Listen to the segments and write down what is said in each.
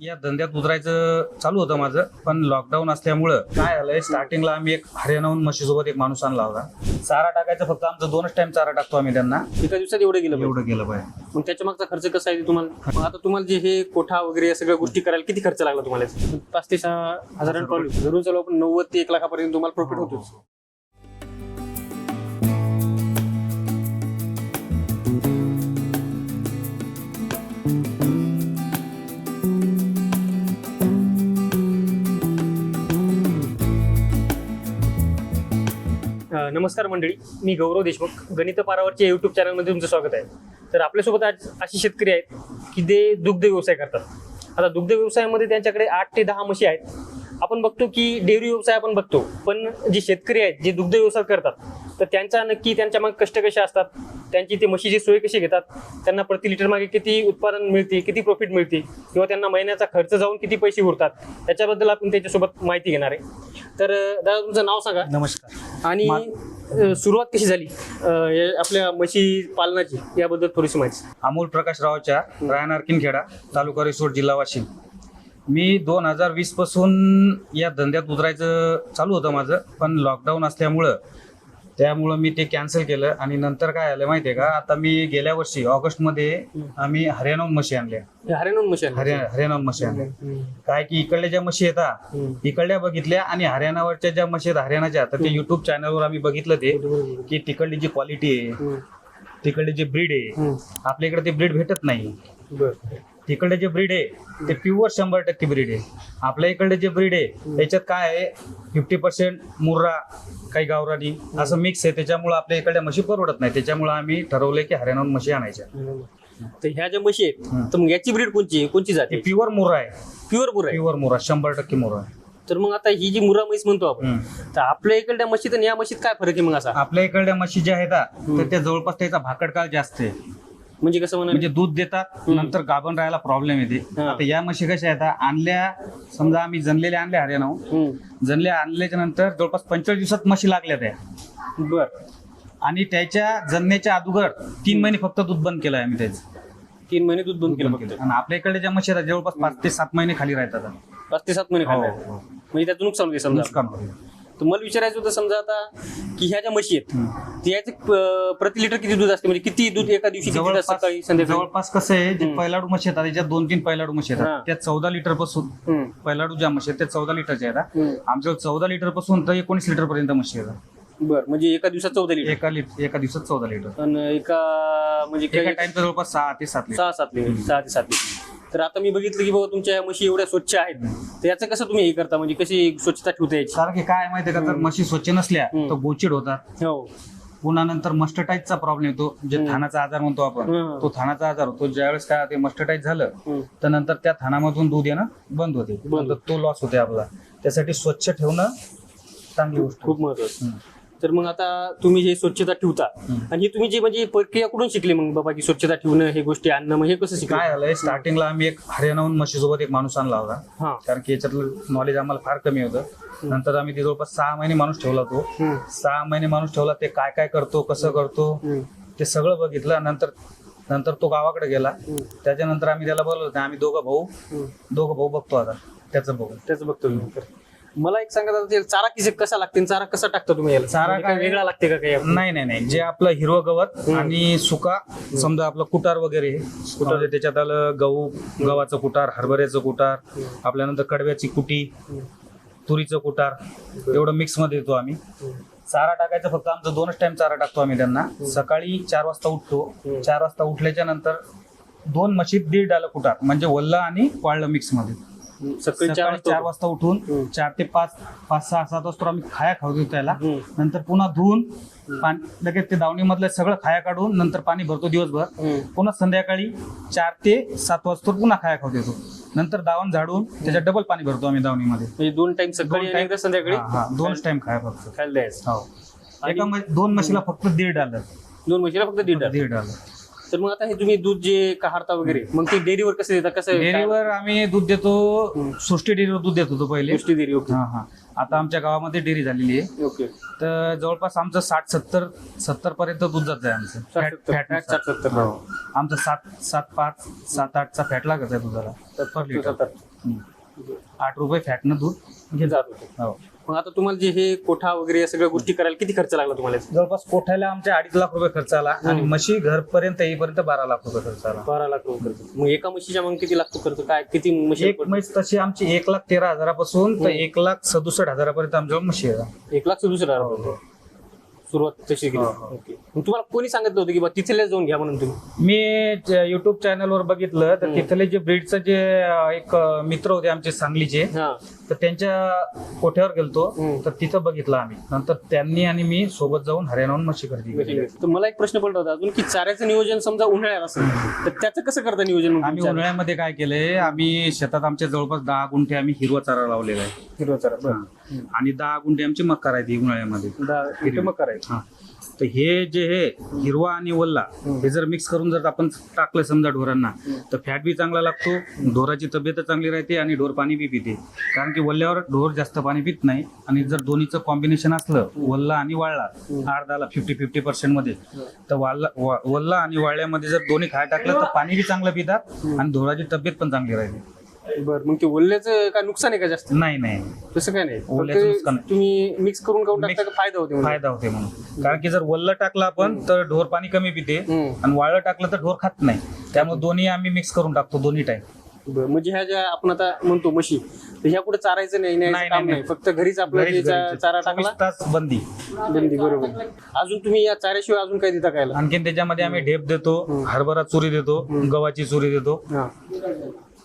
या धंद्यात उतरायचं चालू होतं माझं पण लॉकडाऊन असल्यामुळं काय झालंय स्टार्टिंगला आम्ही एक हरियाणाहून म्हशीसोबत एक माणूस आणला होता. चारा टाकायचं फक्त आमचं दोनच टाइम चारा टाकतो आम्ही त्यांना. एका दिवसात एवढं गेलं. एवढं गेलं पाहिजे. मग त्याच्या मागचा खर्च कसा आहे तुम्हाला? मग आता तुम्हाला जे हे कोठा वगैरे या सगळ्या गोष्टी करायला किती खर्च लागला तुम्हाला? पाच ते सहा हजार धरून चालू आपण नव्वद ते एक लाखापर्यंत तुम्हाला प्रॉफिट होतोच. नमस्कार मंडळी मी गौरव देशमुख गणित पारावरच्या युट्यूब चॅनलमध्ये तुमचं स्वागत आहे. तर आपल्यासोबत आज अशी शेतकरी आहेत की ते दुग्ध व्यवसाय करतात. आता दुग्ध व्यवसायामध्ये त्यांच्याकडे आठ ते दहा म्हशी आहेत. आपण बघतो की डेअरी व्यवसाय आपण बघतो पण जे शेतकरी आहेत जे दुग्ध व्यवसाय करतात तर त्यांचा नक्की त्यांच्या मागे कष्ट कसे असतात? त्यांची ते म्हशीची सोय कशी घेतात? त्यांना प्रति लिटर मागे किती उत्पादन मिळते किती प्रॉफिट मिळते? किंवा त्यांना महिन्याचा खर्च जाऊन किती पैसे उरतात? त्याच्याबद्दल आपण त्याच्यासोबत माहिती घेणार आहे. तर दादा तुमचं नाव सांगा. नमस्कार. आणि अ, सुरुवात कशी झाली अ, या आपल्या म्हशी पालनाची याबद्दल थोडीशी माहिती. अमोल प्रकाश रावच्या राहणार किनखेडा तालुका रिसोड जिल्हा वाशिम मी दोन हजार वीसपासून या धंद्यात उतरायचं चालू होतं माझं पण लॉकडाऊन असल्यामुळं त्यामुळं मी ते कॅन्सल केलं आणि नंतर काय झालं माहितीये का आता मी गेल्या वर्षी ऑगस्टमध्ये आम्ही हरियाणाहून म्हशी आणल्या हरियाणा म्हशी आहे. हरिया हरियाणाहून म्हशी आणल्या. काय की इकडल्या ज्या म्हशी येतात हम्म. इकडल्या बघितल्या आणि हरियाणावरच्या ज्या म्हशी आहेत हरियाणाच्या तर ते युट्यूब चॅनलवर आम्ही बघितलं ते की तिकडली जी क्वालिटी आहे हम्म. तिकडली जी ब्रीड आहे हम्म. आपल्या इकडे ते ब्रीड भेटत नाही बरं. तिकडले जे ब्रीड आहे ते प्युअर शंभर टक्के ब्रीड आहे. आपल्या इकडले जे ब्रीड आहे त्याच्यात काय आहे फिफ्टी पर्सेंट मुर्रा काही गावरानी असं मिक्स आहे. त्याच्यामुळे आपल्या इकडल्या म्हशी परवडत नाही. त्याच्यामुळे आम्ही ठरवलंय की हरियाणाहून म्हशी आणायच्या. तर ह्या ज्या म्हशी आहेत. तर मग याची ब्रीड कोणची? कोणची जाते प्युअर मुर्रा आहे. प्युअर आहे. प्युअर मुर्रा शंभर टक्के मुर्रा. आहे तर मग आता ही जी मुरा म्हैस म्हणतो आपण. तर आपल्या इकडल्या म्हशीत आणि या म्हशीत काय फरक आहे मग असा? आपल्या इकडल्या म्हशी ज्या आहेत तर त्या जवळपास त्याचा भाकड काळ जास्त आहे. म्हणजे कसं म्हणा म्हणजे दूध देतात नंतर गाभण राहायला प्रॉब्लेम येते. हा. आता या म्हशी कशा आहेत? हा, आणल्या समजा आम्ही जनलेल्या आणल्या हरियाणाहून. जनल्या आणल्याच्या नंतर जवळपास पंचेचाळीस दिवसात म्हशी लागल्या त्या. बर. आणि त्याच्या जन्मेच्या अगोदर तीन महिने फक्त दूध बंद केलं आम्ही त्याचं. तीन महिने दूध बंद केलं फक्त. आणि आपल्या इकडे ज्या म्हशी आहेत जवळपास पाच ते सात महिने खाली राहतात पाच ते सात महिने हो, खाल्ले हो. म्हणजे त्याचं नुकसान होते समजा. तर मला विचारायचं होतं समजा आता की ह्या ज्या म्हशी आहेत याचे प्रति लिटर किती दूध असते? म्हणजे किती दूध एका दिवशी किती तास जवळपास सकाळी संध्याकाळी? जवळपास कसं आहे जे पैलाडू म्हशी आहेत त्याच्यात दोन तीन पैलाडू म्हशी हा. आहेत त्या चौदा लिटरपासून हम्म. पैलाडू ज्या म्हशी आहेत त्या चौदा लिटरच्या हम्म. आमच्या चौदा लिटरपासून तर एकोणीस लिटर पर्यंत म्हशी आहेत बर म्हणजे एका दिवसात चौदा लिटर? एका लिटर एका दिवसात चौदा लिटर. आणि एका म्हणजे एका काही- टाइमचा जवळपास सहा ते सात लिटर. सहा सात लिटर सहा ते सात लिटर. तर आता मी बघितलं की बाबा तुमच्या ह्या म्हशी एवढ्या स्वच्छ आहेत. तर याचं कसं तुम्ही हे करता? म्हणजे कशी स्वच्छता ठेवता याची? कारण की काय माहितीये का? जर म्हशी स्वच्छ नसल्या हम्म. तर गोचिड होतात. हो. पुन्हा नंतर मस्टटाईजचा प्रॉब्लेम येतो जे हम्म. थानाचा आजार म्हणतो आपण. हम्म. तो थानाचा आजार होतो. ज्यावेळेस काय ते मस्टटाईज झालं हम्म. तर नंतर त्या थानामधून दूध येणं बंद होते. बंद. नंतर तो लॉस होते आपला. त्यासाठी स्वच्छ ठेवणं चांगली गोष्ट खूप महत्वाचं. हम्म. तर मग आता तुम्ही हे स्वच्छता ठेवता. आणि ही तुम्ही जी म्हणजे प्रक्रिया कुठून शिकली मग बाबा की स्वच्छता ठेवणं हे गोष्टी आणणं मग हे कसं काय शिकलं झालंय स्टार्टिंगला आम्ही एक हरियाणाहून म्हशीसोबत एक माणूस आणला होता हा कारण की याच्यातलं नॉलेज आम्हाला फार कमी होतं नंतर आम्ही ते जवळपास सहा महिने माणूस ठेवला तो हम्म. सहा महिने माणूस ठेवला ते काय काय करतो कसं करतो हम्म. ते सगळं बघितलं नंतर नंतर तो गावाकडे गेला. त्याच्यानंतर आम्ही त्याला बोलवलं होतं, आम्ही दोघं भाऊ हम्म. दोघं भाऊ बघतो आता त्याचं बघू त्याच बघतो मी. मला एक सांगा दादा, ते चारा किती कसा लागते? आणि चारा कसा टाकता तुम्ही याला? चारा म्हणजे काय- काय? वेगळा लागते का काही नाही नाही नाही. जे आपलं हिरवं गवत आणि सुका समजा आपलं कुटार वगैरे म्हणजे त्याच्यात आलं गहू गव्हाचं कुटार हरभऱ्याचं कुटार आपल्यानंतर कडव्याची कुटी तुरीचं कुटार एवढं मिक्समध्ये देतो आम्ही चारा टाकायचं फक्त आमचं दोनच टाइम चारा टाकतो आम्ही त्यांना. सकाळी चार वाजता उठतो. चार वाजता उठल्याच्या नंतर दोन म्हशीत दीड डालं कुटार म्हणजे वल्ल आणि वाळलं मिक्समध्ये सकाळी सकाळी चार चार वाजता वाजता उठून हम्म. चार ते पाच पाच सहा सात वाजता आम्ही खाया खाऊ देतो त्याला. हम्म. नंतर पुन्हा धुवून पाणी लगेच ते दावणी मधलं सगळं खाया काढून नंतर पाणी भरतो दिवसभर. हम्म. पुन्हा संध्याकाळी चार ते सात वाजता पुन्हा खाया खाऊ देतो. नंतर दावण झाडून त्याच्यात डबल पाणी भरतो आम्ही दावणीमध्ये. म्हणजे दोन टाइम सकाळी आणि एकदा संध्याकाळी हा, हा, दोनच टाइम खाया फक्त. खायला द्यायचं हो एका दोन म्हशीला फक्त दीड आलं. दोन म्हशीला फक्त दीड दीड आलं. तर मग आता हे तुम्ही दूध जे काढता वगैरे मग ते डेअरीवर कसं देता? कसं? डेअरीवर आम्ही दूध देतो सृष्टी डेअरीवर दूध देत होतो पहिले. गोष्टी डेअरी ओके. हा हा. आता आमच्या गावामध्ये डेअरी झालेली आहे. ओके. तर जवळपास आमचं साठ सत्तर सत्तर पर्यंत दूध जात आहे आमचं. फॅट सत्तर, फॅट फॅट साठ सत्तर. हो. आमचं सात सात पाच सात आठचा फॅट लागत आहे दुधाला. Per litre. सत्तर. हम्म. आठ रुपये फॅटनं दूध घेत जात होते. हो. मग आता तुम्हाला जे हे कोठा वगैरे या सगळ्या गोष्टी करायला किती खर्च लागला तुम्हाला जवळपास कोठ्याला आमच्या अडीच लाख रुपये खर्च आला आणि म्हशी घरपर्यंत येईपर्यंत बारा लाख रुपये खर्च आला. बारा लाख रुपये खर्च. मग एका म्हशीच्या मग किती लागतो खर्च? काय किती म्हशी एक म्हैस तशी आमची एक लाख तेरा हजारापासून तर एक लाख सदुसष्ट हजारापर्यंत आमच्यावर म्हशी आहे एक लाख सदुसष्ट हजार. सुरुवात तशी केली. ओके. मग तुम्हाला कोणी सांगितलं होतं की बा तिथले जाऊन घ्या म्हणून तुम्ही? मी युट्यूब चॅनलवर बघितलं तर तिथले जे ब्रीडचं जे एक मित्र होते आमचे सांगलीचे हा. तर त्यांच्या कोठ्यावर गेलतो हम्म. तर तिथं बघितलं आम्ही. नंतर त्यांनी आणि मी सोबत जाऊन हरियाणाहून म्हशी खरेदी केली. तर मला एक प्रश्न पडला होता अजून की चाऱ्याचं नियोजन समजा उन्हाळ्यात असेल तर त्याचं कसं करता नियोजन मग आम्ही तुमच्या? उन्हाळ्यामध्ये काय केलंय आम्ही शेतात आमच्या जवळपास दहा गुंठे आम्ही हिरवा चारा लावलेला आहे. हिरवा चारा बरं. आणि दहा गुंठे आमची मक्का राहते उन्हाळ्यामध्ये. दहा करायचं हा. तर हे जे हे हिरवा आणि वल्ला हे जर मिक्स करून जर आपण टाकलं समजा ढोरांना तर फॅट बी चांगला लागतो ढोराची तब्येत चांगली राहते आणि ढोर पाणी बी पिते. कारण की वल्ल्यावर ढोर जास्त पाणी पित नाही आणि जर दोन्हीचं कॉम्बिनेशन असलं वल्ला आणि वाळला अर्धाला फिफ्टी फिफ्टी पर्सेंटमध्ये तर वाळला वा- वल्ला आणि वाळल्यामध्ये जर दोन्ही खाय टाकलं तर पाणी बी चांगलं पितात आणि ढोराची तब्येत पण चांगली राहते. बरं मग ते ओल्याचं काय नुकसान आहे का जास्त? नाही नाही. तसं काय नाही. ओल्याचं फक्त नुकसान नाही. तुम्ही मिक्स करून खाऊन टाकता का फायदा होते? फायदा होते म्हणून. कारण की जर वल्ल टाकलं आपण तर ढोर पाणी कमी पिते. हम्म. आणि वाळलं टाकलं तर ढोर खात नाही. त्यामुळे दोन्ही आम्ही मिक्स करून टाकतो दोन्ही टाइम बरं, म्हणजे ह्या ज्या आपण आता म्हणतो म्हशी तर ह्या कुठे चारायचं नाही न्यायचं नाही, काम नाही, नाही. फक्त घरीच आपलं जे चा- चारा टाकला? तास बंदी. बंदी बरोबर. अजून तुम्ही या चाऱ्याशिवाय अजून काय देता खायला? आणखीन त्याच्यामध्ये आम्ही ढेप देतो हरभरा चुरी देतो गव्हाची चुरी देतो. हा.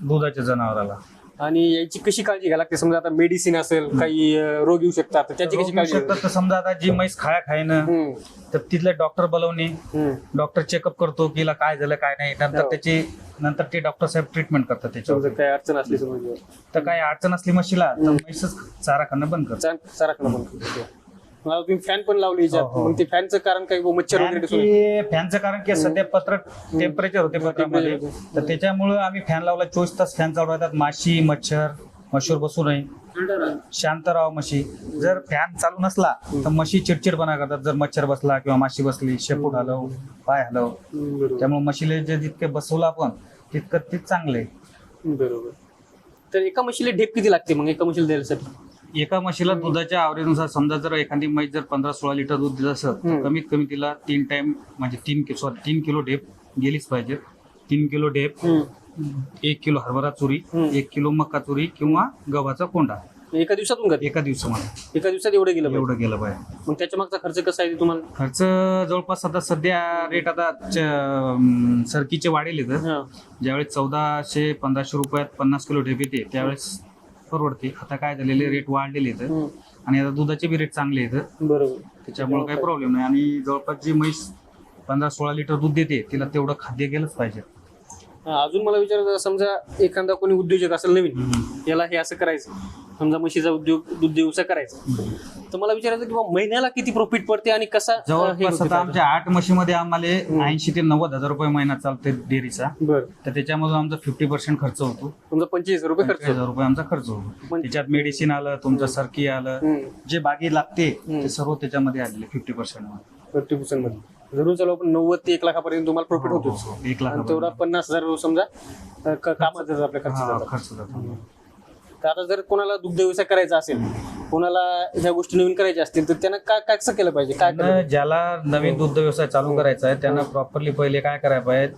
दुधाच्या जनावराला. आणि याची कशी काळजी घ्यायला लागते? समजा आता मेडिसिन असेल काही अं, रोग येऊ शकतात तर त्याची कशी काळजी शकतात. तर समजा आता जी म्हैस खाया खायनं हम्म, तर तिथले डॉक्टर बोलवणे हम्म. डॉक्टर चेकअप करतो की हिला काय झालं काय नाही. नंतर हो. त्याची नंतर ते डॉक्टर साहेब ट्रीटमेंट करतात त्याच्यावर. समजा काय अडचण असली समजा. तर काय अडचण असली म्हशीला तर म्हैसच चारा खाणं बंद करतात. चा- चारा खाणं बंद करतो. तुम्ही फॅन पण लावली याच्यात. हो, हो. मग ते फॅनचं कारण काय? बुवा, मच्छर वगैरे? फॅनची- कारण की सध्या पत्र टेम्परेचर होते पत्रामध्ये Temperature तर त्याच्यामुळं आम्ही फॅन लावला. चोवीस तास फॅन चालू राहतात. माशी मच्छर मशीवर बसू नये. शांत राहावं म्हशी जर फॅन चालू नसला तर म्हशी चिडचिडपणा करतात. जर मच्छर बसला किंवा माशी बसली शेपूट हलव पाय हलव. बरोबर. त्यामुळे म्हशीले जे जितके बसवलं आपण तितकं ते चांगले. बरोबर. तर एका म्हशीला ढेप किती लागते मग? एका म्हशीला द्यायसाठी? एका म्हशीला दुधाच्या आवडीनुसार समजा जर एखादी म्हैस जर पंधरा सोळा लिटर दूध असेल तर हम्म. कमीत कमी तिला तीन टाइम म्हणजे तीन कि- सॉरी तीन किलो ढेप गेलीच पाहिजे. तीन किलो ढेप एक किलो हरभरा चुरी. एक किलो मका चुरी किंवा गव्हाचा कोंडा. एका दिवसातून का एका दिवसामध्ये. एका दिवसात एवढं गेलं पाहिजे. एवढं गेलं पाहिजे. मग त्याच्या मागचा खर्च कसा आहे तुम्हाला? खर्च जवळपास आता सध्या रेट आता च- अं, सरकीचे वाढेल इथं. हा. ज्यावेळेस चौदाशे पंधराशे रुपयात पन्नास किलो ढेप येते त्यावेळेस परवडते. आता काय झालेले रेट वाढलेले हम्म. आणि आता दुधाचे बी रेट चांगले आहेत. बरोबर. त्याच्यामुळे काही प्रॉब्लेम नाही. आणि जवळपास जी म्हैस पंधरा सोळा लिटर दूध देते तिला तेवढं खाद्य गेलंच पाहिजे. हा, अजून मला विचारायचं समजा एखादा कोणी उद्योजक असेल नवीन याला हे असं करायचं समजा म्हशीचा उद्योग दूध व्यवसाय करायचा. तर मला विचारायचं की बा महिन्याला किती प्रॉफिट पडते आणि कसा हे जवळपास होते आता आमच्या आठ म्हशीमध्ये आम्हाला ऐंशी ते नव्वद हजार रुपये महिना चालते डेअरीचा. बरं. तर त्याच्यामधून आमचा फिफ्टी पर्सेंट खर्च होतो. समजा पंचवीस रुपये खर्च पंचवीस हजार रुपये आमचा खर्च होतो. पण- त्याच्यात मेडिसिन आलं तुमचं सरकी आलं हम्म. जे बाकी लागते हम्म. ते सर्व त्याच्यामध्ये आलेले फिफ्टी पर्सेंट पर्सेंटमध्ये. जरूर चालू आपण नव्वद ते एक लाखापर्यंत तुम्हाला प्रॉफिट हो, होतोच हो, हो. एक लाखापर्यंत. आणि तेवढा पन्नास हजार समजा अं, क- कामाचा जर आपल्या खर्च जातो खर्च जातो तर आता जर कोणाला दुग्ध व्यवसाय करायचा असेल कोणाला ह्या गोष्टी नवीन करायच्या असतील तर त्यानं काय काय कसं केलं पाहिजे? काय केलं त्यानं ज्याला नवीन दुग्ध व्यवसाय चालू करायचा आहे त्यानं प्रॉपरली पहिले काय करायला पाहिजे?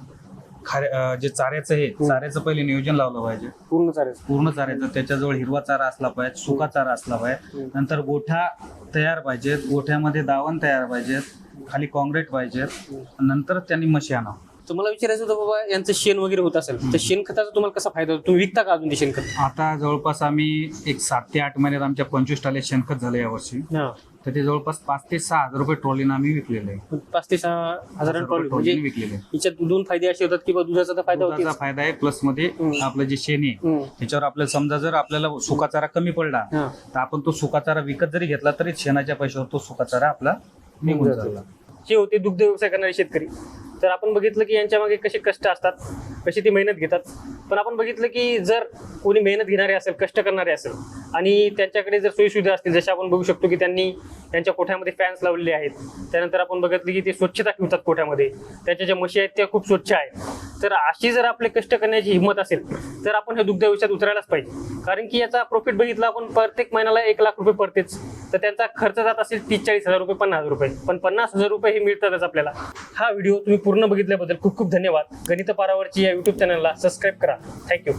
खारे अं, जे चाऱ्याचं आहे चाऱ्याचं पहिले नियोजन लावलं पाहिजे. पूर्ण चालायचं पूर्ण चाऱ्याचं त्याच्याजवळ हिरवा चारा असला पाहिजे सुका चारा असला पाहिजे. नंतर गोठा तयार पाहिजेत गोठ्यामध्ये दावण तयार पाहिजेत खाली कॉन्क्रीट पाहिजेत नंतर त्यांनी म्हशी आणा तर मला विचारायचं होतं बाबा यांचं शेण वगैरे होत असेल तर शेणखताचा तुम्हाला कसा फायदा होतो? तुम्ही विकता का अजून ते शेणखत आता जवळपास आम्ही एक सात ते आठ महिन्यात आमच्या पंचवीस टाले शेणखत झाले यावर्षी. तर ते जवळपास पाच ते सहा हजार रुपये ट्रॉलीनं आम्ही विकलेले आहे. पाच ते सहा हजार म्हणजे ट्रॉलीने विकलेले आहे. याच्यात दोन फायदे असे होतात की बा दुधाचा तर फायदा दुधाचा होतो फायदा आहे प्लसमध्ये हम्म. आपलं जे शेण आहे त्याच्यावर आपल्याला समजा जर आपल्याला सुका चारा कमी पडला तर आपण तो सुका चारा विकत जरी घेतला तरी शेणाच्या पैशावर तो सुका चारा आपला निघून जातो. जातो. हे होते दुग्ध व्यवसाय करणारे शेतकरी. तर आपण बघितलं की यांच्या मागे कसे कष्ट असतात कशी ती मेहनत घेतात पण आपण बघितलं की जर कोणी मेहनत घेणारे असेल कष्ट करणारे असेल आणि त्यांच्याकडे जर सोयीसुविधा असतील जसे आपण बघू शकतो की त्यांनी त्यांच्या कोठ्यामध्ये फॅन्स लावलेले आहेत त्यानंतर आपण बघितलं की ते स्वच्छता ठेवतात कोठ्यामध्ये त्यांच्या ज्या म्हशी आहेत त्या खूप स्वच्छ आहेत. तर अशी जर आपले कष्ट करण्याची हिंमत असेल तर आपण हे दुग्ध व्यवसायात उतरायलाच पाहिजे. कारण की याचा प्रॉफिट बघितला आपण प्रत्येक महिन्याला एक लाख रुपये पडतेच. तर त्यांचा खर्च जात असेल तीस चाळीस हजार रुपये पन्नास हजार रुपये. पण पन्नास हजार रुपये हे मिळतातच आपल्याला. हा व्हिडिओ तुम्ही पूर्ण बघितल्याबद्दल खूप खूप धन्यवाद. गणित पारावरची या युट्यूब चॅनलला सबस्क्राईब करा. थँक्यू